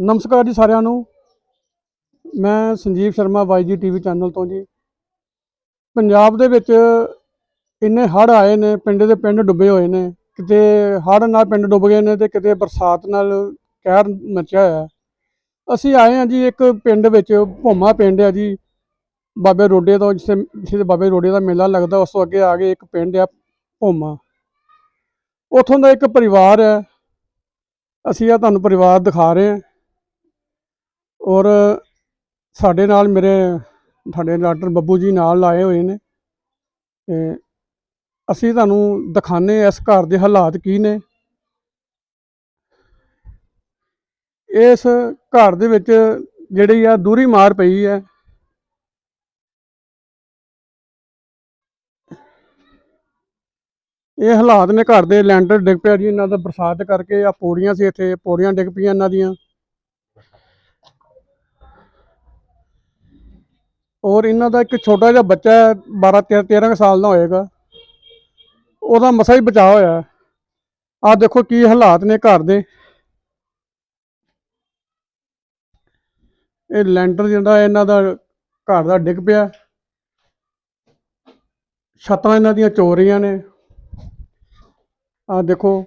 ਨਮਸਕਾਰ ਜੀ ਸਾਰਿਆਂ ਨੂੰ। ਮੈਂ Sanjeev Sharma Y G TV channel ਤੋਂ ਜੀ। ਪੰਜਾਬ ਦੇ ਵਿੱਚ ਇੰਨੇ ਹੜ੍ਹ ਆਏ ਨੇ, ਪਿੰਡ ਦੇ ਪਿੰਡ ਡੁੱਬੇ ਹੋਏ ਨੇ। ਕਿਤੇ ਹੜ੍ਹ ਨਾਲ ਪਿੰਡ ਡੁੱਬ ਗਏ ਨੇ ਤੇ ਕਿਤੇ ਬਰਸਾਤ ਨਾਲ ਕਹਿਰ ਮਚਿਆ ਹੋਇਆ। ਅਸੀਂ ਆਏ ਹਾਂ ਜੀ ਇੱਕ ਪਿੰਡ ਵਿੱਚ, ਭੋਮਾ ਪਿੰਡ ਹੈ ਜੀ, ਬਾਬੇ ਰੋਡੇ ਤੋਂ, ਜਿੱਥੇ ਜਿੱਥੇ ਬਾਬੇ ਰੋਡੇ ਦਾ ਮੇਲਾ ਲੱਗਦਾ, ਉਸ ਤੋਂ ਅੱਗੇ ਆ ਕੇ ਇੱਕ ਪਿੰਡ ਆ, ਭੋਮਾ। ਉੱਥੋਂ ਦਾ ਇੱਕ ਪਰਿਵਾਰ ਹੈ। ਅਸੀਂ ਆ ਤੁਹਾਨੂੰ ਪਰਿਵਾਰ ਦਿਖਾ ਰਹੇ ਹਾਂ। ਔਰ ਸਾਡੇ ਨਾਲ ਮੇਰੇ, ਸਾਡੇ ਡਾਕਟਰ ਬੱਬੂ ਜੀ ਨਾਲ ਆਏ ਹੋਏ ਨੇ। ਤੇ ਅਸੀਂ ਤੁਹਾਨੂੰ ਦਿਖਾਣੇ ਇਸ ਘਰ ਦੇ ਹਾਲਾਤ ਕੀ ਨੇ। ਇਸ ਘਰ ਦੇ ਵਿੱਚ ਜਿਹੜੀ ਆ ਦੂਰੀ ਮਾਰ ਪਈ ਹੈ। ਇਹ ਹਾਲਾਤ ਨੇ ਘਰ ਦੇ ਲੈਂਡਰ ਡਿੱਗ ਪਿਆ ਜੀ, ਇਹਨਾਂ ਦਾ ਬਰਸਾਤ ਕਰਕੇ ਆ ਪੌੜੀਆਂ ਸੀ ਇੱਥੇ, ਪੌੜੀਆਂ ਡਿੱਗ ਪਈਆਂ ਇਹਨਾਂ ਦੀਆਂ। ਔਰ ਇਹਨਾਂ ਦਾ ਇੱਕ ਛੋਟਾ ਜਿਹਾ ਬੱਚਾ ਹੈ 12 13 13 ਸਾਲ ਦਾ ਹੋਏਗਾ। ਉਹਦਾ ਮਸਾ ਹੀ ਬਚਾਅ ਹੋਇਆ ਆ ਦੇਖੋ ਕੀ ਹਾਲਾਤ ਨੇ ਘਰ ਦੇ। ਇਹ ਲੈਂਟਰ ਜਿਹੜਾ ਇਹਨਾਂ ਦਾ ਘਰ ਦਾ ਡਿੱਗ ਪਿਆ। ਛੱਤਾਂ ਇਹਨਾਂ ਦੀਆਂ ਚੋ ਰਹੀਆਂ ਨੇ। ਆ ਦੇਖੋ।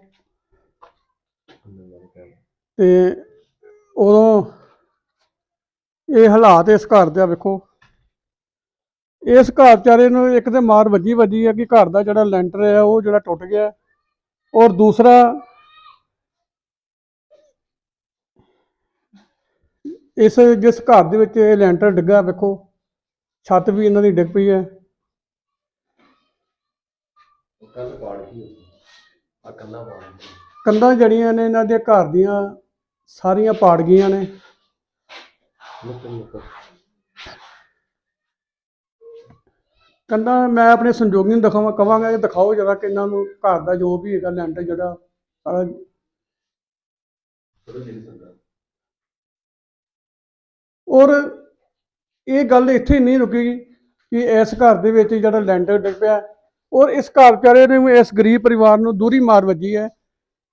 ਤੇ ਉਦੋਂ ਇਹ ਹਾਲਾਤ ਇਸ ਘਰ ਦੇ ਆ, ਵੇਖੋ। ਇਸ ਘਰ ਚਾਰੇ ਨੂੰ ਇੱਕ ਤੇ ਮਾਰ ਵੱਜੀ ਵੱਜੀ ਹੈ ਕਿ ਘਰ ਦਾ ਜਿਹੜਾ ਲੈਂਟਰ ਹੈ ਉਹ ਜਿਹੜਾ ਟੁੱਟ ਗਿਆ। ਔਰ ਦੂਸਰਾ ਇਸ ਜਿਸ ਘਰ ਦੇ ਵਿੱਚ ਇਹ ਲੈਂਟਰ ਡਿੱਗਾ ਵੇਖੋ ਛੱਤ ਵੀ ਇਹਨਾਂ ਦੀ ਡਿੱਗ ਪਈ ਹੈ। ਕੰਧ ਜੜੀਆਂ ਨੇ ਇਹਨਾਂ ਦੇ ਘਰ ਦੀਆਂ ਸਾਰੀਆਂ ਪਾੜ ਗਈਆਂ ਨੇ। ਕੰਧਾਂ ਮੈਂ ਆਪਣੇ ਸੰਜੋਗੀ ਨੂੰ ਦਿਖਾਵਾਂ ਕਵਾਂਗਾ ਕਿ ਦਿਖਾਓ ਜਰਾ ਕਿ ਇਹਨਾਂ ਨੂੰ ਘਰ ਦਾ ਜੋ ਵੀ ਹੈਗਾ ਲੈਂਟਰ ਜਿਹੜਾ ਸਾਰਾ। ਸਕਦਾ ਔਰ ਇਹ ਗੱਲ ਇੱਥੇ ਨਹੀਂ ਰੁਕੀ ਕਿ ਇਸ ਘਰ ਦੇ ਵਿੱਚ ਜਿਹੜਾ ਲੈਂਟਰ ਡਿੱਗ ਪਿਆ। ਔਰ ਇਸ ਘਰ ਵਿਚਾਰੇ ਨੂੰ ਇਸ ਗਰੀਬ ਪਰਿਵਾਰ ਨੂੰ ਦੂਰੀ ਮਾਰ ਵੱਜੀ ਹੈ।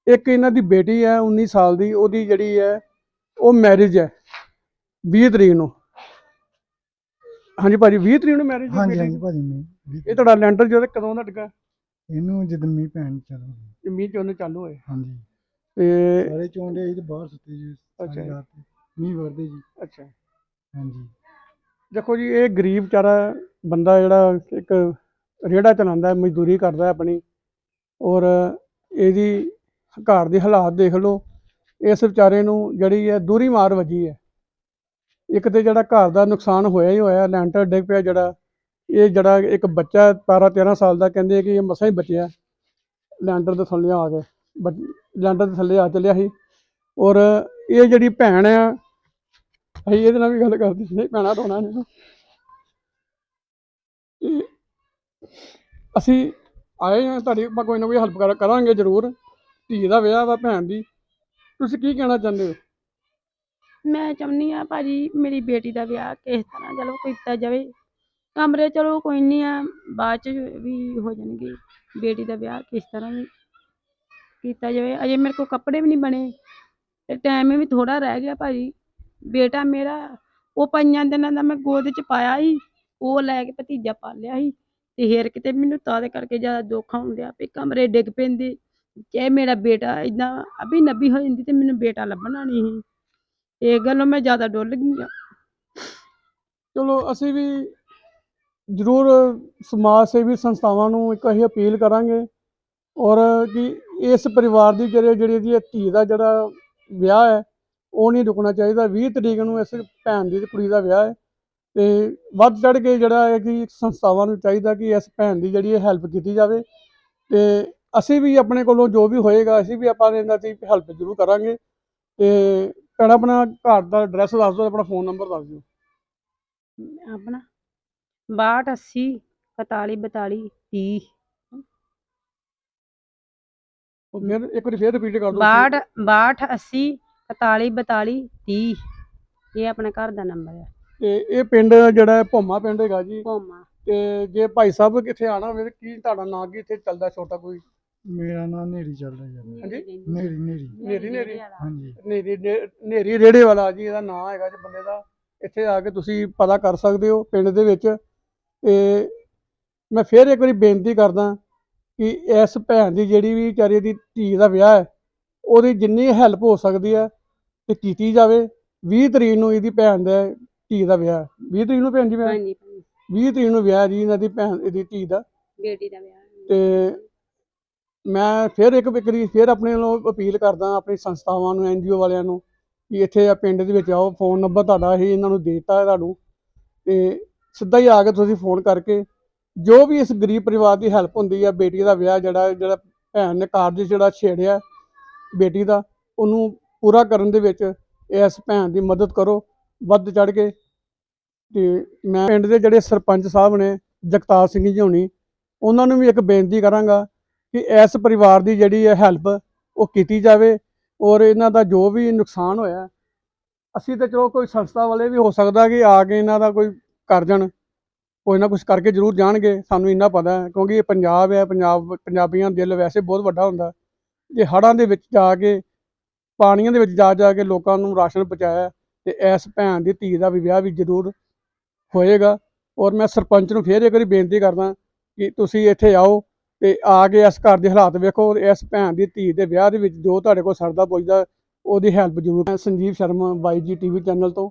ਇੱਕ ਇਹਨਾਂ ਦੀ ਬੇਟੀ ਹੈ 19 ਸਾਲ ਦੀ ਉਹਦੀ ਜਿਹੜੀ ਹੈ ਉਹ ਮੈਰਿਜ ਹੈ 20 ਤਰੀਕ ਨੂੰ। ਹਾਂਜੀ ਭਾਜੀ 20 ਤਰੀਕ ਨੂੰ ਮੈਰਿਜ ਹਾਂਜੀ ਹਾਂਜੀ ਭਾਜੀ ਮੀਂਹ ਇਹ ਤੁਹਾਡਾ ਲੈਂਟਰ ਜਿਹੜਾ ਕਦੋਂ ਦਾ ਡਿੱਗਾ? ਇਹਨੂੰ ਜਦੋਂ ਮੀਂਹ ਪੈਣ ਚੱਲੂ ਮੀਂਹ ਚੋਂ ਚਾਲੂ ਹੋਏ ਹਾਂਜੀ। ਤੇ ਸਾਰੇ ਚੋਂਡੇ ਇਹ ਬਾਹਰ ਸੁੱਤੇ ਜੀ ਅੱਛਾ। ਰਾਤ ਮੀਂਹ ਵਰਦੇ ਜੀ। ਅੱਛਾ। ਹਾਂਜੀ। ਦੇਖੋ ਜੀ ਇਹ ਗਰੀਬ ਵਿਚਾਰਾ ਬੰਦਾ ਜਿਹੜਾ ਇੱਕ ਰੇੜਾ ਚਲਾਉਂਦਾ ਮਜ਼ਦੂਰੀ ਕਰਦਾ ਆਪਣੀ ਔਰ ਇਹਦੀ ਘਰ ਦੇ ਹਾਲਾਤ ਦੇਖ ਲਓ। ਇਸ ਵਿਚਾਰੇ ਨੂੰ ਜਿਹੜੀ ਹੈ ਦੂਰੀ ਮਾਰ ਵੱਜੀ ਹੈ। ਇੱਕ ਤੇ ਜਿਹੜਾ ਘਰ ਦਾ ਨੁਕਸਾਨ ਹੋਇਆ ਹੀ ਹੋਇਆ, ਲੈਂਟਰ ਡਿੱਗ ਪਿਆ ਜਿਹੜਾ, ਇਹ ਜਿਹੜਾ ਇੱਕ ਬੱਚਾ 12 13 ਸਾਲ ਦਾ ਕਹਿੰਦੇ ਕਿ ਇਹ ਮਸਾਂ ਹੀ ਬਚਿਆ, ਲੈਂਟਰ ਦੇ ਥੱਲੇ ਆ ਕੇ, ਬੱਚ- ਲੈਂਟਰ ਦੇ ਥੱਲੇ ਆ ਚੱਲਿਆ ਸੀ। ਔਰ ਇਹ ਜਿਹੜੀ ਭੈਣ ਆ, ਅਸੀਂ ਇਹਦੇ ਨਾਲ ਵੀ ਗੱਲ ਕਰਦੇ ਸੀ, ਨਹੀਂ ਭੈਣਾ ਰੋਣਾ ਨਹੀਂ ਇਹ ਅਸੀਂ ਆਏ ਹਾਂ, ਤੁਹਾਡੀ ਆਪਾਂ ਕੋਈ ਨਾ ਕੋਈ ਹੈਲਪ ਕਰਾਂਗੇ ਜ਼ਰੂਰ, ਧੀ ਦਾ ਵਿਆਹ ਵਾ, ਭੈਣ ਦੀ। ਤੁਸੀਂ ਕੀ ਕਹਿਣਾ ਚਾਹੁੰਦੇ ਹੋ? ਮੈਂ ਚਾਹੁੰਦੀ ਆ ਭਾਜੀ ਮੇਰੀ ਬੇਟੀ ਦਾ ਵਿਆਹ ਕਿਸ ਤਰ੍ਹਾਂ ਚਲੋ ਕੀਤਾ ਜਾਵੇ। ਕਮਰੇ ਚਲੋ ਕੋਈ ਨਹੀਂ ਆ, ਬਾਅਦ ਚ ਵੀ ਹੋ ਜਾਣਗੇ। ਬੇਟੀ ਦਾ ਵਿਆਹ ਕਿਸ ਤਰ੍ਹਾਂ ਵੀ ਕੀਤਾ ਜਾਵੇ। ਅਜੇ ਮੇਰੇ ਕੋਲ ਕੱਪੜੇ ਵੀ ਨਹੀਂ ਬਣੇ। ਤੇ ਟਾਈਮ ਵੀ ਥੋੜਾ ਰਹਿ ਗਿਆ ਭਾਜੀ। ਬੇਟਾ ਮੇਰਾ, ਉਹ ਪੰਜਾਂ ਦਿਨਾਂ ਦਾ ਮੈਂ ਗੋਦ ਚ ਪਾਇਆ ਸੀ। ਉਹ ਲੈ ਕੇ ਭਤੀਜਾ ਪਾਲਿਆ ਸੀ। ਤੇ ਫੇਰ ਕਿਤੇ ਮੈਨੂੰ ਤਾਂ ਦੇ ਕਰਕੇ ਜ਼ਿਆਦਾ ਦੁੱਖ ਆਉਣ ਵੀ ਕਮਰੇ ਡਿੱਗ ਪੈਂਦੇ। ਜੇ ਮੇਰਾ ਬੇਟਾ ਇਦਾਂ ਅਭੀ ਨੱਬੀ ਹੋ ਜਾਂਦੀ ਤੇ ਮੈਨੂੰ ਬੇਟਾ ਲੱਭਣਾ ਨਹੀਂ ਸੀ। ਇਹ ਗੱਲੋਂ ਮੈਂ ਜ਼ਿਆਦਾ ਡੁੱਲ ਗਈ ਆ। ਚਲੋ, ਅਸੀਂ ਵੀ ਜ਼ਰੂਰ ਸਮਾਜ ਸੇਵੀ ਸੰਸਥਾਵਾਂ ਨੂੰ ਇੱਕ ਅਸੀਂ ਅਪੀਲ ਕਰਾਂਗੇ ਔਰ ਕਿ ਇਸ ਪਰਿਵਾਰ ਦੀ ਜਿਹੜੇ, ਜਿਹੜੀ ਇਹਦੀ ਇਹ ਧੀ ਦਾ ਜਿਹੜਾ ਵਿਆਹ ਹੈ, ਉਹ ਨਹੀਂ ਰੁਕਣਾ ਚਾਹੀਦਾ। 20 ਤਰੀਕ ਨੂੰ ਇਸ ਭੈਣ ਦੀ ਤੇ ਕੁੜੀ ਦਾ ਵਿਆਹ ਹੈ ਤੇ ਵੱਧ ਚੜ ਕੇ ਜਿਹੜਾ ਹੈ ਕਿ ਸੰਸਥਾਵਾਂ ਨੂੰ ਚਾਹੀਦਾ ਕਿ ਇਸ ਭੈਣ ਦੀ ਜਿਹੜੀ ਹੈਲਪ ਕੀਤੀ ਜਾਵੇ ਤੇ ਅਸੀਂ ਵੀ ਆਪਣੇ ਕੋਲੋਂ ਜੋ ਵੀ ਹੋਏਗਾ, ਅਸੀਂ ਵੀ ਆਪਾਂ ਇਹਨਾਂ ਦੀ ਹੈਲਪ ਜ਼ਰੂਰ ਕਰਾਂਗੇ ਤੇ ਭੈਣ ਆਪਣਾ ਘਰ ਦਾ ਐਡਰੈਸ ਦੱਸ ਦਿਓ ਆਪਣਾ ਫੋਨ ਨੰਬਰ ਦੱਸ ਦਿਓ। ਆਪਣਾ 62 80 41 42 30 ਉਹ ਫਿਰ ਇੱਕ ਵਾਰੀ ਫੇਰ ਰਿਪੀਟ ਕਰ ਦਿਓ। 62 62 80 41 42 30 ਇਹ ਆਪਣੇ ਘਰ ਦਾ ਨੰਬਰ ਹੈ ਤੇ ਇਹ ਪਿੰਡ ਜਿਹੜਾ ਹੈ ਭੋਮਾ ਪਿੰਡ ਹੈਗਾ ਜੀ। ਭੋਮਾ। ਤੇ ਜੇ ਭਾਈ ਸਾਹਿਬ ਕਿੱਥੇ ਆਣਾ ਹੋਵੇ ਤੇ ਕੀ ਤੁਹਾਡਾ ਨਾਂ ਕੀ ਇੱਥੇ ਚੱਲਦਾ ਛੋਟਾ ਕੋਈ? ਮੇਰਾ ਨਾਮ ਨੇਰੀ ਚੱਲਦਾ ਜੀ ਹਾਂਜੀ? ਨੇਰੀ ਨੇਰੀ ਨੇਰੀ ਨੇਰੀ ਹਾਂਜੀ। ਨੇਰੀ ਨੇਰੀ ਰੇੜੇ ਵਾਲਾ ਜੀ ਇਹਦਾ ਨਾਂ ਹੈਗਾ ਜੀ ਬੰਦੇ ਦਾ। ਇੱਥੇ ਆ ਕੇ ਤੁਸੀਂ ਪਤਾ ਕਰ ਸਕਦੇ ਹੋ ਪਿੰਡ ਦੇ ਵਿੱਚ। ਤੇ ਮੈਂ ਫਿਰ ਇੱਕ ਵਾਰੀ ਬੇਨਤੀ ਕਰਦਾ ਕਿ ਇਸ ਭੈਣ ਦੀ ਜਿਹੜੀ ਵੀ ਵਿਚਾਰੀ ਦੀ ਧੀ ਦਾ ਵਿਆਹ ਹੈ ਉਹਦੀ ਜਿੰਨੀ ਹੈਲਪ ਹੋ ਸਕਦੀ ਹੈ ਤੇ ਕੀਤੀ ਜਾਵੇ। 20 ਤਰੀਕ ਨੂੰ ਇਹਦੀ ਭੈਣ ਦਾ ਧੀ ਦਾ ਵਿਆਹ ਹੈ। 20 ਤਰੀਕ ਨੂੰ ਭੈਣ ਜੀ ਵਿਆਹ ਹਾਂਜੀ ਭਾਜੀ 20 ਤਰੀਕ ਨੂੰ ਵਿਆਹ ਜੀ ਇਹਨਾਂ ਦੀ ਭੈਣ ਇਹਦੀ ਧੀ ਦਾ। ਬੇਟੀ ਦਾ ਵਿਆਹ ਤੇ ਮੈਂ ਫਿਰ ਇੱਕ ਵਿਕਰੀ ਫਿਰ ਆਪਣੇ ਵੱਲੋਂ ਅਪੀਲ ਕਰਦਾ ਆਪਣੀ ਸੰਸਥਾਵਾਂ ਨੂੰ ਐਨਜੀਓ ਵਾਲਿਆਂ ਨੂੰ ਕਿ ਇੱਥੇ ਆ ਪਿੰਡ ਦੇ ਵਿੱਚ ਆਓ, ਫੋਨ ਨੰਬਰ ਤੁਹਾਡਾ ਹੀ ਇਹਨਾਂ ਨੂੰ ਦੇ ਦਿੱਤਾ ਹੈ ਤੁਹਾਨੂੰ ਤੇ ਸਿੱਧਾ ਹੀ ਆ ਕੇ ਤੁਸੀਂ ਫੋਨ ਕਰਕੇ ਜੋ ਵੀ ਇਸ ਗਰੀਬ ਪਰਿਵਾਰ ਦੀ ਹੈਲਪ ਹੁੰਦੀ ਹੈ ਬੇਟੀ ਦਾ ਵਿਆਹ ਜਿਹੜਾ ਜਿਹੜਾ ਭੈਣ ਨੇ ਕਾਰਜ ਜਿਹੜਾ ਛੇੜਿਆ ਬੇਟੀ ਦਾ, ਉਹਨੂੰ ਪੂਰਾ ਕਰਨ ਦੇ ਵਿੱਚ ਇਸ ਭੈਣ ਦੀ ਮਦਦ ਕਰੋ, ਵੱਧ ਚੜ ਕੇ ਤੇ ਮੈਂ ਪਿੰਡ ਦੇ ਜਿਹੜੇ ਸਰਪੰਚ ਸਾਹਿਬ ਨੇ ਜਗਤਾਰ ਸਿੰਘ ਜੀ ਹੋਣੀ, ਉਹਨਾਂ ਨੂੰ ਵੀ ਇੱਕ ਬੇਨਤੀ ਕਰਾਂਗਾ ਕਿ ਇਸ ਪਰਿਵਾਰ ਦੀ ਜਿਹੜੀ ਹੈ ਹੈਲਪ ਉਹ ਕੀਤੀ ਜਾਵੇ ਔਰ ਇਹਨਾਂ ਦਾ ਜੋ ਵੀ ਨੁਕਸਾਨ ਹੋਇਆ, ਅਸੀਂ ਤਾਂ ਚਲੋ ਕੋਈ ਸੰਸਥਾ ਵਾਲੇ ਵੀ ਹੋ ਸਕਦਾ ਕਿ ਆ ਕੇ ਇਹਨਾਂ ਦਾ ਕੋਈ ਕਰ ਜਾਣ, ਕੋਈ ਨਾ ਕੁਝ ਕਰਕੇ ਜ਼ਰੂਰ ਜਾਣਗੇ, ਸਾਨੂੰ ਇੰਨਾ ਪਤਾ ਹੈ, ਕਿਉਂਕਿ ਇਹ ਪੰਜਾਬ ਹੈ, ਪੰਜਾਬ, ਪੰਜਾਬੀਆਂ ਦਾ ਦਿਲ ਵੈਸੇ ਬਹੁਤ ਵੱਡਾ ਹੁੰਦਾ। ਜੇ ਹੜ੍ਹਾਂ ਦੇ ਵਿੱਚ ਜਾ ਕੇ, ਪਾਣੀਆਂ ਦੇ ਵਿੱਚ ਜਾ ਜਾ ਕੇ ਲੋਕਾਂ ਨੂੰ ਰਾਸ਼ਨ ਪਹੁੰਚਾਇਆ, ਤੇ ਇਸ ਭੈਣ ਦੀ ਧੀ ਦਾ ਵੀ ਵਿਆਹ ਵੀ ਜ਼ਰੂਰ ਹੋਏਗਾ। ਔਰ ਮੈਂ ਸਰਪੰਚ ਨੂੰ ਫੇਰ ਇੱਕ ਵਾਰੀ ਬੇਨਤੀ ਕਰਦਾ ਕਿ ਤੁਸੀਂ ਇੱਥੇ ਆਓ ਤੇ ਆ ਕੇ ਇਸ ਘਰ ਦੇ ਹਾਲਾਤ ਵੇਖੋ ਇਸ ਭੈਣ ਦੀ ਧੀ ਦੇ ਵਿਆਹ ਦੇ ਵਿੱਚ ਜੋ ਤੁਹਾਡੇ ਕੋਲ ਸਰਦਾ ਪੁੱਜਦਾ ਉਹਦੀ ਹੈਲਪ ਜ਼ਰੂਰ ਮੈਂ ਸੰਜੀਵ ਸ਼ਰਮਾ ਬਾਈ ਜੀ ਟੀਵੀ ਚੈਨਲ ਤੋਂ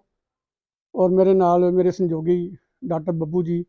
ਔਰ ਮੇਰੇ ਨਾਲ ਮੇਰੇ ਸੰਯੋਗੀ ਡਾਕਟਰ ਬੱਬੂ ਜੀ